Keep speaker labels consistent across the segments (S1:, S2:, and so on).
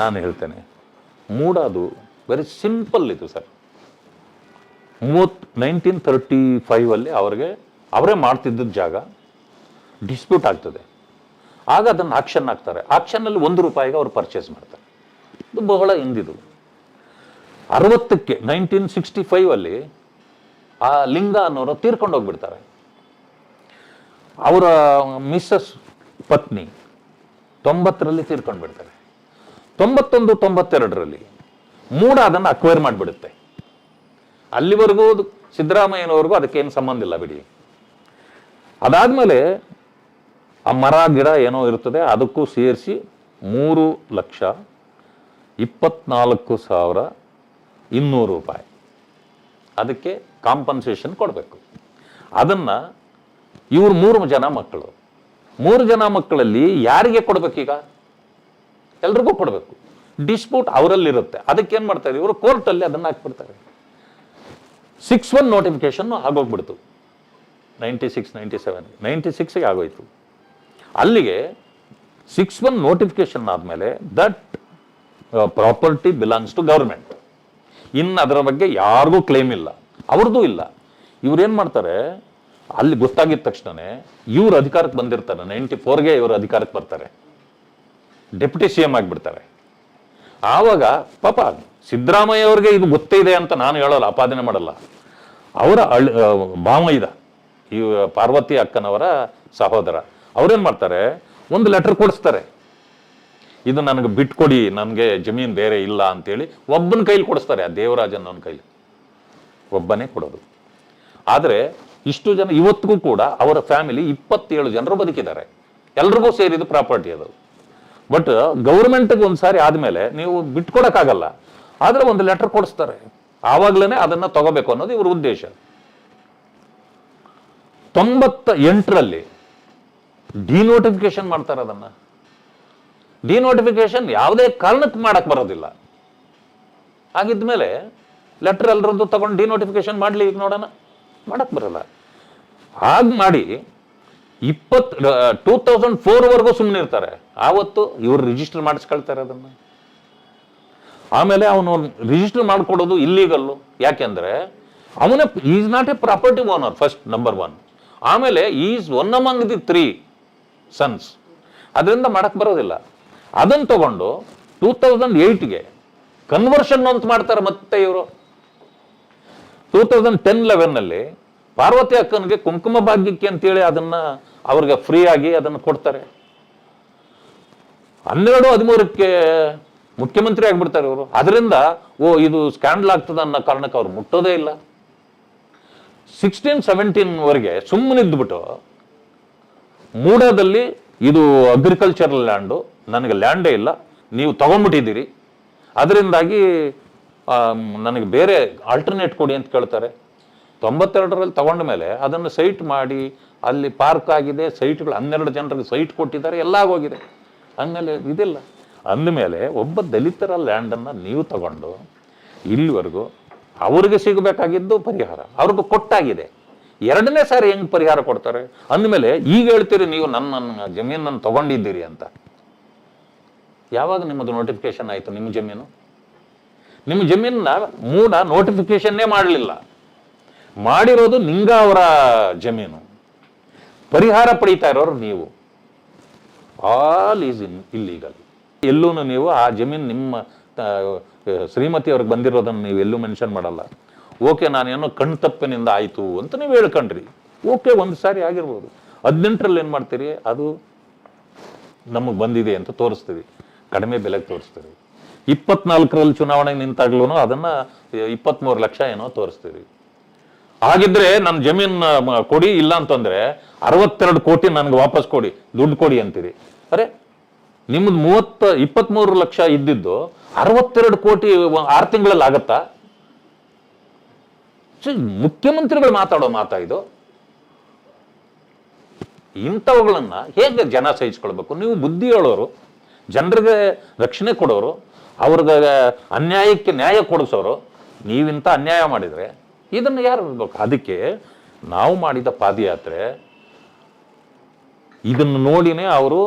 S1: ನಾನು ಹೇಳ್ತೇನೆ. ಮೂಡ ಅದು ವೆರಿ ಸಿಂಪಲ್ ಇದು ಸರ್. ಮೂವತ್ ನೈನ್ಟೀನ್ ತರ್ಟಿ ಫೈವಲ್ಲಿ ಅವ್ರಿಗೆ, ಅವರೇ ಮಾಡ್ತಿದ್ದ ಜಾಗ ಡಿಸ್ಪ್ಯೂಟ್ ಆಗ್ತದೆ. ಆಗ ಅದನ್ನು ಆಕ್ಷನ್ ಹಾಕ್ತಾರೆ. ಆಕ್ಷನ್ನಲ್ಲಿ ಒಂದು ರೂಪಾಯಿಗೆ ಅವರು ಪರ್ಚೇಸ್ ಮಾಡ್ತಾರೆ. ಇದು ಬಹಳ ಹಿಂದಿದು. ಅರವತ್ತಕ್ಕೆ ನೈನ್ಟೀನ್ ಸಿಕ್ಸ್ಟಿ ಫೈವಲ್ಲಿ ಆ ಲಿಂಗ ಅನ್ನೋರು ತೀರ್ಕೊಂಡು ಹೋಗ್ಬಿಡ್ತಾರೆ. ಅವರ ಮಿಸ್ಸಸ್ ಪತ್ನಿ ತೊಂಬತ್ತರಲ್ಲಿ ತೀರ್ಕೊಂಡು ಬಿಡ್ತಾರೆ ತೊಂಬತ್ತೊಂದು, ತೊಂಬತ್ತೆರಡರಲ್ಲಿ ಮೂಡ ಅದನ್ನು ಅಕ್ವೈರ್ ಮಾಡಿಬಿಡುತ್ತೆ. ಅಲ್ಲಿವರೆಗೂ ಸಿದ್ದರಾಮಯ್ಯನವರೆಗೂ ಅದಕ್ಕೇನು ಸಂಬಂಧ ಇಲ್ಲ ಬಿಡಿ. ಅದಾದಮೇಲೆ ಆ ಮರ, ಗಿಡ ಏನೋ ಇರ್ತದೆ, ಅದಕ್ಕೂ ಸೇರಿಸಿ ಮೂರು ಲಕ್ಷ ಇಪ್ಪತ್ನಾಲ್ಕು ಸಾವಿರ ಇನ್ನೂರು ರೂಪಾಯಿ. ಅದಕ್ಕೆ ಕಾಂಪನ್ಸೇಷನ್ ಕೊಡಬೇಕು. ಅದನ್ನು ಇವರು ಮೂರು ಜನ ಮಕ್ಕಳು. ಮೂರು ಜನ ಮಕ್ಕಳಲ್ಲಿ ಯಾರಿಗೆ ಕೊಡ್ಬೇಕೀಗ? ಎಲ್ರಿಗೂ ಕೊಡಬೇಕು. ಡಿಸ್ಪ್ಯೂಟ್ ಅವರಲ್ಲಿರುತ್ತೆ. ಅದಕ್ಕೇನು ಮಾಡ್ತಾರೆ ಇವರು ಕೋರ್ಟಲ್ಲಿ ಅದನ್ನು ಹಾಕ್ಬಿಡ್ತಾರೆ. Six one notification ಆಗೋಗ್ಬಿಡ್ತು. Ninety six ninety seven ninety ಸಿಕ್ಸ್ಗೆ ಆಗೋಯ್ತು. ಅಲ್ಲಿಗೆ ಸಿಕ್ಸ್ ಒನ್ ನೋಟಿಫಿಕೇಶನ್ ಆದಮೇಲೆ that property belongs to government ಇನ್ನು ಅದರ ಬಗ್ಗೆ ಯಾರಿಗೂ ಕ್ಲೇಮ್ ಇಲ್ಲ. ಅವ್ರದ್ದು ಇಲ್ಲ. ಇವ್ರೇನು ಮಾಡ್ತಾರೆ? ಅಲ್ಲಿ ಗೊತ್ತಾಗಿದ ತಕ್ಷಣನೇ ಇವ್ರ ಅಧಿಕಾರಕ್ಕೆ ಬಂದಿರ್ತಾರೆ. ನೈಂಟಿ ಫೋರ್ಗೆ ಇವರು ಅಧಿಕಾರಕ್ಕೆ ಬರ್ತಾರೆ. ಡೆಪ್ಯೂಟಿ ಸಿ ಎಂ ಆಗಿಬಿಡ್ತಾರೆ. ಆವಾಗ ಪಾಪ ಸಿದ್ದರಾಮಯ್ಯ ಅವ್ರಿಗೆ ಇದು ಗೊತ್ತೇ ಇದೆ ಅಂತ ನಾನು ಹೇಳೋಲ್ಲ ಆಪಾದನೆ ಮಾಡಲ್ಲ. ಅವರ ಅಳ್ ಭಾವ ಇದ ಈ ಪಾರ್ವತಿ ಅಕ್ಕನವರ ಸಹೋದರ, ಅವ್ರೇನು ಮಾಡ್ತಾರೆ? ಒಂದು ಲೆಟರ್ ಕೊಡಿಸ್ತಾರೆ. ಇದು ನನಗೆ ಬಿಟ್ಕೊಡಿ ನನಗೆ ಜಮೀನು ಬೇರೆ ಇಲ್ಲ ಅಂತೇಳಿ ಒಬ್ಬನ ಕೈಲಿ ಕೊಡಿಸ್ತಾರೆ, ಆ ದೇವರಾಜನವನ ಕೈಲಿ. ಒಬ್ಬನೇ ಕೊಡೋದು. ಆದರೆ ಇಷ್ಟು ಜನ, ಇವತ್ತಿಗೂ ಕೂಡ ಅವರ ಫ್ಯಾಮಿಲಿ ಇಪ್ಪತ್ತೇಳು ಜನರು ಬದುಕಿದ್ದಾರೆ. ಎಲ್ರಿಗೂ ಸೇರಿದ ಪ್ರಾಪರ್ಟಿ ಅದು. ಬಟ್ ಗೌರ್ಮೆಂಟ್ಗೆ ಒಂದ್ಸಾರಿ ಆದಮೇಲೆ ನೀವು ಬಿಟ್ಕೊಡಕ್ಕಾಗಲ್ಲ. ಆದ್ರೆ ಒಂದು ಲೆಟರ್ ಕೊಡಿಸ್ತಾರೆ. ಆವಾಗಲೇ ಅದನ್ನ ತಗೋಬೇಕು ಅನ್ನೋದು ಇವ್ರ ಉದ್ದೇಶ. ತೊಂಬತ್ತ ಎಂಟರಲ್ಲಿ ಡಿನೋಟಿಫಿಕೇಶನ್ ಮಾಡ್ತಾರೆ ಅದನ್ನ. ಡಿನೋಟಿಫಿಕೇಶನ್ ಯಾವುದೇ ಕಾರಣಕ್ಕೆ ಮಾಡಕ್ ಬರೋದಿಲ್ಲ. ಆಗಿದ್ಮೇಲೆ ಲೆಟರ್ ಎಲ್ಲರದ್ದು ತಗೊಂಡು ಡಿನೋಟಿಫಿಕೇಶನ್ ಮಾಡ್ಲಿ ಈಗ ನೋಡೋಣ. ಮಾಡಕ್ ಬರಲ್ಲ. ಹಾಗೆ ಮಾಡಿ ಇಪ್ಪತ್ ಟೂ ತೌಸಂಡ್ ಫೋರ್ವರೆಗೂ ಸುಮ್ಮನೆ ಇರ್ತಾರೆ. ಆವತ್ತು ಇವ್ರು ರಿಜಿಸ್ಟರ್ ಮಾಡಿಸ್ಕೊಳ್ತಾರೆ ಅದನ್ನ. ಆಮೇಲೆ ಅವನು ರಿಜಿಸ್ಟರ್ ಮಾಡಿಕೊಡೋದು ಇಲ್ಲೀಗಲ್ಲು ಯಾಕೆಂದ್ರೆ ಅವನೇ is not a property owner first number one ಆಮೇಲೆ is one among the three sons ಅದರಿಂದ ಮಾಡಕ್ಕೆ ಬರೋದಿಲ್ಲ. ಅದನ್ನ ತಗೊಂಡು ಟೂ ತೌಸಂಡ್ ಏಯ್ಟ್ಗೆ ಕನ್ವರ್ಷನ್ ಅಂತ ಮಾಡ್ತಾರೆ ಮತ್ತೆ ಇವರು. ಟೂ ತೌಸಂಡ್ ಟೆನ್ ಲೆವೆನ್ನಲ್ಲಿ ಪಾರ್ವತಿ ಅಕ್ಕನಿಗೆ ಕುಂಕುಮ ಭಾಗ್ಯಕ್ಕೆ ಅಂತೇಳಿ ಅದನ್ನ ಅವ್ರಿಗೆ ಫ್ರೀ ಆಗಿ ಅದನ್ನು ಕೊಡ್ತಾರೆ. ಹನ್ನೆರಡು, ಹದಿಮೂರಕ್ಕೆ ಮುಖ್ಯಮಂತ್ರಿ ಆಗ್ಬಿಡ್ತಾರೆ ಇವರು. ಅದರಿಂದ, ಓ, ಇದು ಸ್ಕ್ಯಾಂಡಲ್ ಆಗ್ತದೆ ಅನ್ನೋ ಕಾರಣಕ್ಕೆ ಅವ್ರು ಮುಟ್ಟೋದೇ ಇಲ್ಲ. ಸಿಕ್ಸ್ಟೀನ್ ಸೆವೆಂಟೀನ್ ವರೆಗೆ ಸುಮ್ಮನಿದ್ಬಿಟ್ಟು ಮೂಡದಲ್ಲಿ ಇದು ಅಗ್ರಿಕಲ್ಚರಲ್ ಲ್ಯಾಂಡು ನನಗೆ ಲ್ಯಾಂಡೇ ಇಲ್ಲ, ನೀವು ತಗೊಂಡ್ಬಿಟ್ಟಿದ್ದೀರಿ. ಅದರಿಂದಾಗಿ ನನಗೆ ಬೇರೆ ಆಲ್ಟರ್ನೇಟ್ ಕೊಡಿ ಅಂತ ಕೇಳ್ತಾರೆ. ತೊಂಬತ್ತೆರಡರಲ್ಲಿ ತಗೊಂಡ ಮೇಲೆ ಅದನ್ನು ಸೈಟ್ ಮಾಡಿ ಅಲ್ಲಿ ಪಾರ್ಕ್ ಆಗಿದೆ, ಸೈಟ್ಗಳು ಹನ್ನೆರಡು ಜನರಿಗೆ ಸೈಟ್ ಕೊಟ್ಟಿದ್ದಾರೆ, ಎಲ್ಲ ಆಗೋಗಿದೆ. ಆಮೇಲೆ ಇದಿಲ್ಲ. ಅಂದಮೇಲೆ ಒಬ್ಬ ದಲಿತರ ಲ್ಯಾಂಡನ್ನು ನೀವು ತಗೊಂಡು ಇಲ್ಲಿವರೆಗೂ ಅವ್ರಿಗೆ ಸಿಗಬೇಕಾಗಿದ್ದು ಪರಿಹಾರ, ಅವ್ರಿಗೂ ಕೊಟ್ಟಾಗಿದೆ. ಎರಡನೇ ಸಾರಿ ಹೆಂಗ್ ಪರಿಹಾರ ಕೊಡ್ತಾರೆ? ಅಂದಮೇಲೆ ಈಗ ಹೇಳ್ತೀರಿ ನೀವು ನನ್ನ ನನ್ನ ಜಮೀನನ್ನು ತಗೊಂಡಿದ್ದೀರಿ ಅಂತ. ಯಾವಾಗ ನಿಮ್ಮದು ನೋಟಿಫಿಕೇಶನ್ ಆಯಿತು ನಿಮ್ಮ ಜಮೀನು? ನಿಮ್ಮ ಜಮೀನನ್ನ ಮೂಡ ನೋಟಿಫಿಕೇಶನ್ನೇ ಮಾಡಲಿಲ್ಲ. ಮಾಡಿರೋದು ನಿಂಗ ಅವರ ಜಮೀನು. ಪರಿಹಾರ ಪಡೀತಾ ಇರೋರು ನೀವು. ಆಲ್ ಈಸ್ ಇನ್ ಇಲ್ಲೀಗಲ್ ಎಲ್ಲೂ ನೀವು ಆ ಜಮೀನು ನಿಮ್ಮ ಶ್ರೀಮತಿ ಅವ್ರಿಗೆ ಬಂದಿರೋದನ್ನು ನೀವು ಎಲ್ಲೂ ಮೆನ್ಷನ್ ಮಾಡಲ್ಲ. ಓಕೆ, ನಾನೇನೋ ಕಣ್ಣು ತಪ್ಪಿನಿಂದ ಆಯಿತು ಅಂತ ನೀವು ಹೇಳ್ಕೊಂಡ್ರಿ. ಓಕೆ, ಒಂದು ಸಾರಿ ಆಗಿರ್ಬೋದು. ಹದಿನೆಂಟರಲ್ಲಿ ಏನು ಮಾಡ್ತೀರಿ? ಅದು ನಮಗೆ ಬಂದಿದೆ ಅಂತ ತೋರಿಸ್ತೀವಿ ಕಡಿಮೆ ಬೆಲೆಗೆ ತೋರಿಸ್ತೀವಿ ಇಪ್ಪತ್ನಾಲ್ಕರಲ್ಲಿ ಚುನಾವಣೆಗೆ ನಿಂತಾಗ್ಲೂ ಅದನ್ನು ಇಪ್ಪತ್ಮೂರು ಲಕ್ಷ ಏನೋ ತೋರಿಸ್ತೀವಿ ಹಾಗಿದ್ರೆ ನನ್ನ ಜಮೀನ್ ಕೊಡಿ, ಇಲ್ಲ ಅಂತಂದ್ರೆ ಅರವತ್ತೆರಡು ಕೋಟಿ ನನಗೆ ವಾಪಸ್ ಕೊಡಿ, ದುಡ್ಡು ಕೊಡಿ ಅಂತೀರಿ. ಅರೆ, ನಿಮ್ದು ಮೂವತ್ತ, ಇಪ್ಪತ್ಮೂರು ಲಕ್ಷ ಇದ್ದಿದ್ದು ಅರವತ್ತೆರಡು ಕೋಟಿ ಆರು ತಿಂಗಳಲ್ಲಿ ಆಗತ್ತಾ? ಮುಖ್ಯಮಂತ್ರಿಗಳು ಮಾತಾಡೋ ಮಾತಾ ಇದು. ಇಂಥವುಗಳನ್ನ ಹೇಗೆ ಜನ ಸಹಿಸ್ಕೊಳ್ಬೇಕು? ನೀವು ಬುದ್ಧಿ ಹೇಳೋರು, ಜನರಿಗೆ ರಕ್ಷಣೆ ಕೊಡೋರು, ಅವ್ರಿಗೆ ಅನ್ಯಾಯಕ್ಕೆ ನ್ಯಾಯ ಕೊಡಿಸೋರು, ನೀವಿಂತ ಅನ್ಯಾಯ ಮಾಡಿದರೆ ಇದನ್ನು ಯಾರು ಇರ್ಬೇಕು ಅದಕ್ಕೆ ನಾವು ಮಾಡಿದ ಪಾದಯಾತ್ರೆ, ಇದನ್ನು ನೋಡಿನೇ ಅವರು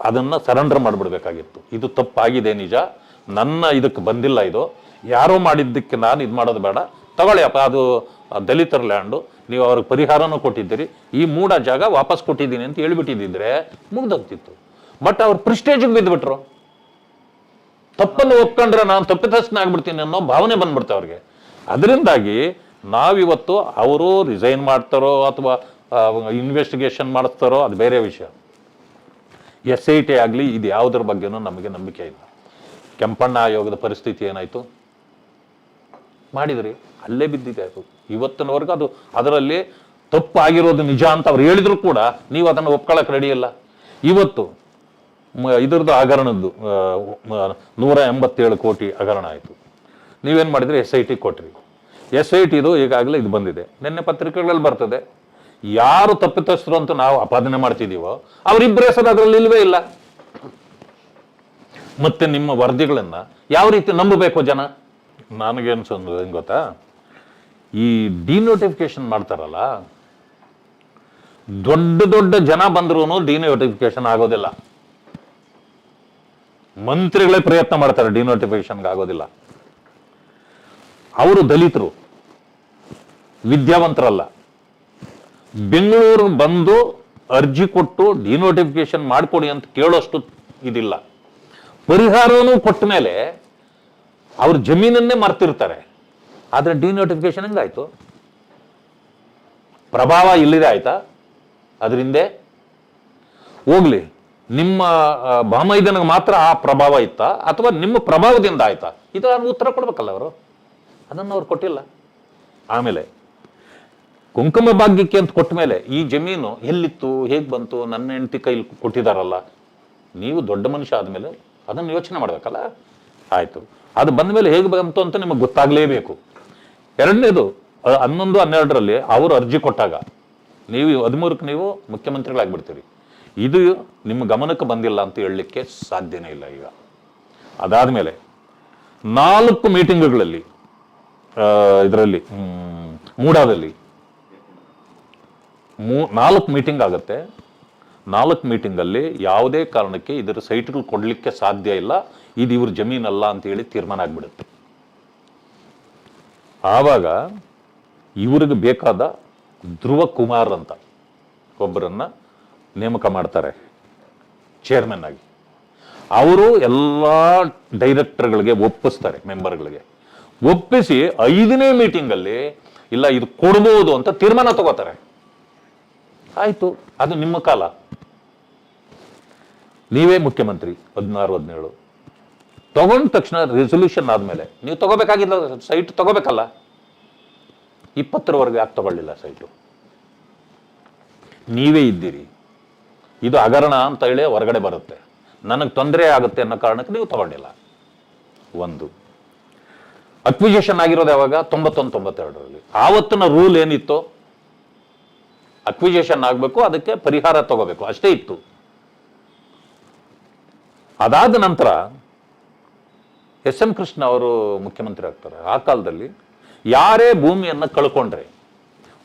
S1: ಅದನ್ನು ಸರೆಂಡರ್ ಮಾಡಿಬಿಡ್ಬೇಕಾಗಿತ್ತು. ಇದು ತಪ್ಪಾಗಿದೆ ನಿಜ. ನನ್ನ ಇದಕ್ಕೆ ಬಂದಿಲ್ಲ ಇದು. ಯಾರೋ ಮಾಡಿದ್ದಕ್ಕೆ ನಾನು ಇದು ಮಾಡೋದು ಬೇಡ. ತಗೊಳ್ಳಿ ಅಪ್ಪ, ಅದು ದಲಿತರ ಲ್ಯಾಂಡು. ನೀವು ಅವ್ರಿಗೆ ಪರಿಹಾರನೂ ಕೊಟ್ಟಿದ್ದೀರಿ. ಈ ಮೂಡ ಜಾಗ ವಾಪಸ್ ಕೊಟ್ಟಿದ್ದೀನಿ ಅಂತ ಹೇಳ್ಬಿಟ್ಟಿದ್ದಿದ್ರೆ ಮುಗ್ದೋಗ್ತಿತ್ತು. ಬಟ್ ಅವ್ರು ಪ್ರಿಸ್ಟೇಜಿಗೆ ಬಿದ್ದುಬಿಟ್ರು ತಪ್ಪನ್ನು ಒಪ್ಕೊಂಡ್ರೆ ನಾನು ತಪ್ಪಿತಸ್ಥನ ಆಗ್ಬಿಡ್ತೀನಿ ಅನ್ನೋ ಭಾವನೆ ಬಂದ್ಬಿಡ್ತೆ ಅವ್ರಿಗೆ. ಅದರಿಂದಾಗಿ ನಾವಿವತ್ತು ಅವರು ರಿಸೈನ್ ಮಾಡ್ತಾರೋ ಅಥವಾ ಇನ್ವೆಸ್ಟಿಗೇಷನ್ ಮಾಡಿಸ್ತಾರೋ ಅದು ಬೇರೆ ವಿಷಯ. ಎಸ್ ಐ ಟಿ ಆಗಲಿ ಇದು ಯಾವುದ್ರ ಬಗ್ಗೆನೂ ನಮಗೆ ನಂಬಿಕೆ ಇಲ್ಲ. ಕೆಂಪಣ್ಣ ಆಯೋಗದ ಪರಿಸ್ಥಿತಿ ಏನಾಯಿತು? ಮಾಡಿದ್ರಿ. ಅಲ್ಲೇ ಬಿದ್ದಿದೆ ಅದು. ಇವತ್ತಿನವರೆಗೂ ಅದು ಅದರಲ್ಲಿ ತಪ್ಪು ಆಗಿರೋದು ನಿಜ ಅಂತ ಅವ್ರು ಹೇಳಿದ್ರು ಕೂಡ ನೀವು ಅದನ್ನು ಒಪ್ಕೊಳ್ಳೋಕೆ ರೆಡಿ ಇಲ್ಲ. ಇವತ್ತು ಇದ್ರದ್ದು ಹಗರಣದ್ದು ನೂರ ಎಂಬತ್ತೇಳು ಕೋಟಿ ಹಗರಣ ಆಯಿತು. ನೀವೇನು ಮಾಡಿದ್ರಿ? ಎಸ್ ಐ ಟಿ ಕೊಟ್ರಿ. ಎಸ್ ಐ ಟಿದು ಈಗಾಗಲೇ ಇದು ಬಂದಿದೆ. ನಿನ್ನೆ ಪತ್ರಿಕೆಗಳಲ್ಲಿ ಬರ್ತದೆ. ಯಾರು ತಪ್ಪಿತಸ್ಥರು ಅಂತ ನಾವು ಅಪಾದನೆ ಮಾಡ್ತಿದ್ದೀವೋ ಅವರಿಬ್ಬರ ಹೆಸರು ಅದರಲ್ಲಿ ಇಲ್ವೇ ಇಲ್ಲ. ಮತ್ತೆ ನಿಮ್ಮ ವರದಿಗಳನ್ನು ಯಾವ ರೀತಿ ನಂಬಬೇಕು ಜನ? ನನಗೆ ಹೆಂಗೆ ಹೆಂಗ್ ಗೊತ್ತಾ? ಈ ಡಿನೋಟಿಫಿಕೇಶನ್ ಮಾಡ್ತಾರಲ್ಲ ದೊಡ್ಡ ದೊಡ್ಡ ಜನ ಬಂದ್ರೂ ಡಿನೋಟಿಫಿಕೇಶನ್ ಆಗೋದಿಲ್ಲ. ಮಂತ್ರಿಗಳೇ ಪ್ರಯತ್ನ ಮಾಡ್ತಾರೆ ಡಿನೋಟಿಫಿಕೇಶನ್ಗೆ ಆಗೋದಿಲ್ಲ. ಅವರು ದಲಿತರು, ವಿದ್ಯಾವಂತರಲ್ಲ. ಬೆಂಗಳೂರು ಬಂದು ಅರ್ಜಿ ಕೊಟ್ಟು ಡಿನೋಟಿಫಿಕೇಶನ್ ಮಾಡಿಕೊಡಿ ಅಂತ ಕೇಳೋಷ್ಟು ಇದಿಲ್ಲ. ಪರಿಹಾರವೂ ಕೊಟ್ಟ ಮೇಲೆ ಅವ್ರ ಜಮೀನನ್ನೇ ಮರ್ತಿರ್ತಾರೆ. ಆದರೆ ಡಿನೋಟಿಫಿಕೇಶನ್ ಹೆಂಗಾಯ್ತು? ಪ್ರಭಾವ ಇಲ್ಲದೆ ಆಯ್ತಾ? ಅದರಿಂದ ಹೋಗ್ಲಿ, ನಿಮ್ಮ ಬಹಮೈದನಿಗೆ ಮಾತ್ರ ಆ ಪ್ರಭಾವ ಇತ್ತಾ? ಅಥವಾ ನಿಮ್ಮ ಪ್ರಭಾವದಿಂದ ಆಯ್ತಾ? ಇದು ಉತ್ತರ ಕೊಡ್ಬೇಕಲ್ಲ ಅವರು? ಅದನ್ನು ಅವ್ರು ಕೊಟ್ಟಿಲ್ಲ. ಆಮೇಲೆ ಕುಂಕುಮ ಭಾಗ್ಯಕ್ಕೆ ಅಂತ ಕೊಟ್ಟ ಮೇಲೆ ಈ ಜಮೀನು ಎಲ್ಲಿತ್ತು, ಹೇಗೆ ಬಂತು, ನನ್ನ ಹೆಂಡತಿ ಕೈಲಿ ಕೊಟ್ಟಿದಾರಲ್ಲ, ನೀವು ದೊಡ್ಡ ಮನುಷ್ಯ ಆದಮೇಲೆ ಅದನ್ನು ಯೋಚನೆ ಮಾಡಬೇಕಲ್ಲ? ಆಯಿತು. ಅದು ಬಂದ ಮೇಲೆ ಹೇಗೆ ಬಂತು ಅಂತ ನಿಮಗೆ ಗೊತ್ತಾಗಲೇಬೇಕು. ಎರಡನೇದು ಹನ್ನೊಂದು, ಹನ್ನೆರಡರಲ್ಲಿ ಅವರು ಅರ್ಜಿ ಕೊಟ್ಟಾಗ, ನೀವು ಹದಿಮೂರಕ್ಕೆ ನೀವು ಮುಖ್ಯಮಂತ್ರಿಗಳಾಗಿಬಿಡ್ತೀರಿ. ಇದು ನಿಮ್ಮ ಗಮನಕ್ಕೆ ಬಂದಿಲ್ಲ ಅಂತ ಹೇಳಲಿಕ್ಕೆ ಸಾಧ್ಯನೇ ಇಲ್ಲ ಈಗ. ಅದಾದ ಮೇಲೆ ನಾಲ್ಕು ಮೀಟಿಂಗ್ಗಳಲ್ಲಿ ಇದರಲ್ಲಿ. ಮೂಡಾದಲ್ಲಿ. ಮೂ, ನಾಲ್ಕು ಮೀಟಿಂಗ್ ಆಗುತ್ತೆ. ನಾಲ್ಕು ಮೀಟಿಂಗಲ್ಲಿ ಯಾವುದೇ ಕಾರಣಕ್ಕೆ ಇದರ ಸೈಟ್ಗಳು ಕೊಡಲಿಕ್ಕೆ ಸಾಧ್ಯ ಇಲ್ಲ. ಇದು ಇವ್ರ ಜಮೀನಲ್ಲ ಅಂತ ಹೇಳಿ ತೀರ್ಮಾನ ಆಗ್ಬಿಡುತ್ತೆ. ಆವಾಗ ಇವ್ರಿಗೆ ಬೇಕಾದ ಧ್ರುವ ಕುಮಾರ್ ಅಂತ ಒಬ್ಬರನ್ನ ನೇಮಕ ಮಾಡ್ತಾರೆ ಚೇರ್ಮನ್ ಆಗಿ. ಅವರು ಎಲ್ಲ ಡೈರೆಕ್ಟರ್ಗಳಿಗೆ ಒಪ್ಪಿಸ್ತಾರೆ ಮೆಂಬರ್ಗಳಿಗೆ ಒಪ್ಪಿಸಿ ಐದನೇ ಮೀಟಿಂಗಲ್ಲಿ, ಇಲ್ಲ ಇದು ಕೊಡ್ಬೋದು ಅಂತ ತೀರ್ಮಾನ ತಗೋತಾರೆ. ಆಯ್ತು, ಅದು ನಿಮ್ಮ ಕಾಲ. ನೀವೇ ಮುಖ್ಯಮಂತ್ರಿ, ಹದಿನಾರು, ಹದಿನೇಳು. ತಗೊಂಡ ತಕ್ಷಣ ರೆಸೊಲ್ಯೂಷನ್ ಆದಮೇಲೆ, ನೀವು ತಗೋಬೇಕಾಗಿಲ್ಲ ಸೈಟ್ ತಗೋಬೇಕಲ್ಲ. ಇಪ್ಪತ್ತರವರೆಗೆ ಯಾಕೆ ತಗೊಳ್ಳಿಲ್ಲ ಸೈಟು ನೀವೇ ಇದ್ದೀರಿ. ಇದು ಹಗರಣ ಅಂತ ಹೇಳಿ ಹೊರಗಡೆ ಬರುತ್ತೆ. ನನಗೆ ತೊಂದರೆ ಆಗುತ್ತೆ ಅನ್ನೋ ಕಾರಣಕ್ಕೆ ನೀವು ತಗೊಂಡಿಲ್ಲ. ಒಂದು. ಅಕ್ವಿಜೇಷನ್ ಆಗಿರೋದು ಯಾವಾಗ? ತೊಂಬತ್ತೊಂದು ತೊಂಬತ್ತೆರಡರಲ್ಲಿ ಆವತ್ತಿನ ರೂಲ್ ಏನಿತ್ತು, ಅಕ್ವಿಜೇಷನ್ ಆಗಬೇಕು, ಅದಕ್ಕೆ ಪರಿಹಾರ ತಗೋಬೇಕು. ಅಷ್ಟೇ ಇತ್ತು. ಅದಾದ ನಂತರ ಎಸ್ ಎಂ ಕೃಷ್ಣ ಅವರು ಮುಖ್ಯಮಂತ್ರಿ ಆಗ್ತಾರೆ. ಆ ಕಾಲದಲ್ಲಿ ಯಾರೇ ಭೂಮಿಯನ್ನು ಕಳ್ಕೊಂಡ್ರೆ,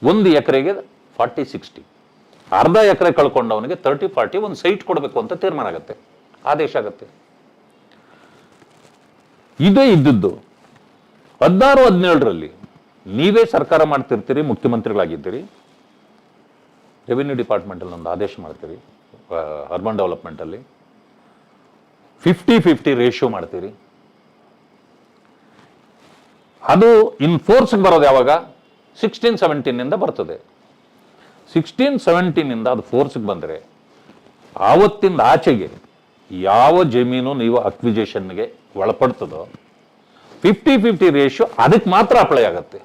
S1: ಒಂದು ಎಕರೆಗೆ ಫಾರ್ಟಿ, ಸಿಕ್ಸ್ಟಿ, ಅರ್ಧ ಎಕರೆ ಕಳ್ಕೊಂಡವನಿಗೆ ತರ್ಟಿ ಫಾರ್ಟಿ ಒಂದು ಸೈಟ್ ಕೊಡಬೇಕು ಅಂತ ತೀರ್ಮಾನ ಆಗುತ್ತೆ. ಆದೇಶ ಆಗುತ್ತೆ. ಇದೇ ಇದ್ದದ್ದು ಹದಿನಾರು, ಹದಿನೇಳರಲ್ಲಿ ನೀವೇ ಸರ್ಕಾರ ಮಾಡ್ತಿರ್ತೀರಿ, ಮುಖ್ಯಮಂತ್ರಿಗಳಾಗಿದ್ದೀರಿ. ರೆವಿನ್ಯೂ ಡಿಪಾರ್ಟ್ಮೆಂಟಲ್ಲಿ ಒಂದು ಆದೇಶ ಮಾಡ್ತೀರಿ ಅರ್ಬನ್ ಡೆವಲಪ್ಮೆಂಟಲ್ಲಿ. ಫಿಫ್ಟಿ ಫಿಫ್ಟಿ ರೇಷಿಯೋ ಮಾಡ್ತೀರಿ. ಅದು ಇನ್ ಫೋರ್ಸ್ಗೆ ಬರೋದು ಯಾವಾಗ? ಸಿಕ್ಸ್ಟೀನ್ ಸೆವೆಂಟೀನಿಂದ ಬರ್ತದೆ. ಸಿಕ್ಸ್ಟೀನ್ ಸೆವೆಂಟೀನಿಂದ ಅದು ಫೋರ್ಸ್ಗೆ ಬಂದರೆ ಆವತ್ತಿಂದ ಆಚೆಗೆ ಯಾವ ಜಮೀನು ನೀವು ಅಕ್ವಿಜೇಷನ್ಗೆ ಒಳಪಡ್ತದೋ ಫಿಫ್ಟಿ ಫಿಫ್ಟಿ ರೇಷಿಯೋ ಅದಕ್ಕೆ ಮಾತ್ರ ಅಪ್ಲೈ ಆಗುತ್ತೆ.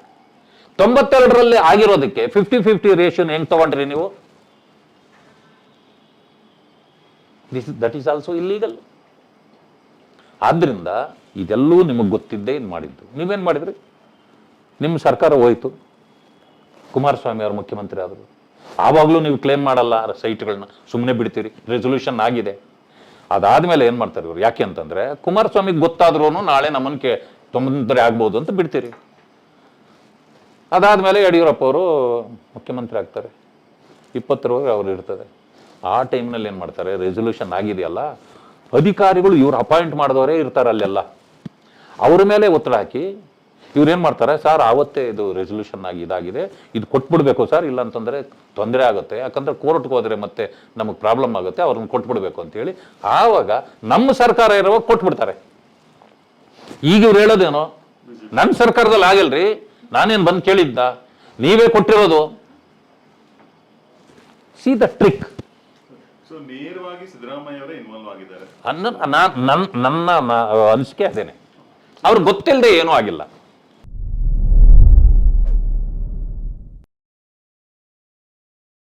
S1: ತೊಂಬತ್ತೆರಡರಲ್ಲಿ ಆಗಿರೋದಕ್ಕೆ ಫಿಫ್ಟಿ ಫಿಫ್ಟಿ ರೇಷಿಯೋನ ಹೆಂಗೆ ತಗೊಂಡ್ರಿ ನೀವು? This that is also illegal ಆದ್ರಿಂದ ಇದೆಲ್ಲವೂ ನಿಮಗೆ ಗೊತ್ತಿದ್ದೇ ಇದು ಮಾಡಿದ್ದು. ನೀವೇನು ಮಾಡಿದ್ರಿ? ನಿಮ್ಮ ಸರ್ಕಾರ ಹೋಯ್ತು. ಕುಮಾರಸ್ವಾಮಿ ಅವರು ಮುಖ್ಯಮಂತ್ರಿ ಆದರು. ಆವಾಗಲೂ ನೀವು ಕ್ಲೇಮ್ ಮಾಡಲ್ಲ ಸೈಟ್ಗಳನ್ನ. ಸುಮ್ಮನೆ ಬಿಡ್ತೀರಿ. ರೆಸೊಲ್ಯೂಷನ್ ಆಗಿದೆ. ಅದಾದ್ಮೇಲೆ ಏನು ಮಾಡ್ತಾರೆ ಇವರು? ಯಾಕೆ ಅಂತಂದ್ರೆ ಕುಮಾರಸ್ವಾಮಿಗೆ ಗೊತ್ತಾದ್ರೂ ನಾಳೆ ನಮ್ಮನ್ನು ಕೇ ತೊಂದರೆ ಆಗ್ಬೋದು ಅಂತ ಬಿಡ್ತೀರಿ. ಅದಾದ್ಮೇಲೆ ಯಡಿಯೂರಪ್ಪ ಅವರು ಮುಖ್ಯಮಂತ್ರಿ ಆಗ್ತಾರೆ. ಇಪ್ಪತ್ತರವರೆಗೆ ಅವರು ಇರ್ತದೆ. ಆ ಟೈಮ್ನಲ್ಲಿ ಏನು ಮಾಡ್ತಾರೆ? ರೆಸೊಲ್ಯೂಷನ್ ಆಗಿದೆಯಲ್ಲ? ಅಧಿಕಾರಿಗಳು ಇವ್ರು ಅಪಾಯಿಂಟ್ ಮಾಡಿದವರೇ ಇರ್ತಾರೆ ಅಲ್ಲೆಲ್ಲ. ಅವ್ರ ಮೇಲೆ ಒತ್ತಡ ಹಾಕಿ ಇವ್ರು ಏನು ಮಾಡ್ತಾರೆ? ಸರ್, ಆವತ್ತೇ ಇದು ರೆಸೊಲ್ಯೂಷನ್ ಆಗಿ ಇದಾಗಿದೆ. ಇದು ಕೊಟ್ಬಿಡ್ಬೇಕು ಸರ್. ಇಲ್ಲ ಅಂತಂದರೆ ತೊಂದರೆ ಆಗುತ್ತೆ. ಯಾಕಂದರೆ ಕೋರ್ಟ್ಗೆ ಹೋದರೆ ಮತ್ತೆ ನಮಗೆ ಪ್ರಾಬ್ಲಮ್ ಆಗುತ್ತೆ. ಅವ್ರನ್ನ ಕೊಟ್ಬಿಡ್ಬೇಕು ಅಂತೇಳಿ ಆವಾಗ ನಮ್ಮ ಸರ್ಕಾರ ಇರುವಾಗ ಕೊಟ್ಬಿಡ್ತಾರೆ. ಈಗ ಇವ್ರು ಹೇಳೋದೇನೋ? ನನ್ನ ಸರ್ಕಾರದಲ್ಲಿ ಆಗಲ್ರಿ ನಾನೇನು ಬಂದು ಕೇಳಿದ್ದ? ನೀವೇ ಕೊಟ್ಟಿರೋದು? ಸಿ ದ ಟ್ರಿಕ್
S2: ಸೊ ನೇರವಾಗಿ ಸಿದ್ದರಾಮಯ್ಯ ಅವರೇ ಇನ್ವಾಲ್ವ್ ಆಗಿದ್ದಾರೆ.
S1: ಅನ್ನ ನಾ- ನನ್ನ ಅನಿಸಿಕೆ ಅದೇನೆ. ಅವ್ರಿಗೆ ಗೊತ್ತಿಲ್ಲದೆ ಏನೂ ಆಗಿಲ್ಲ.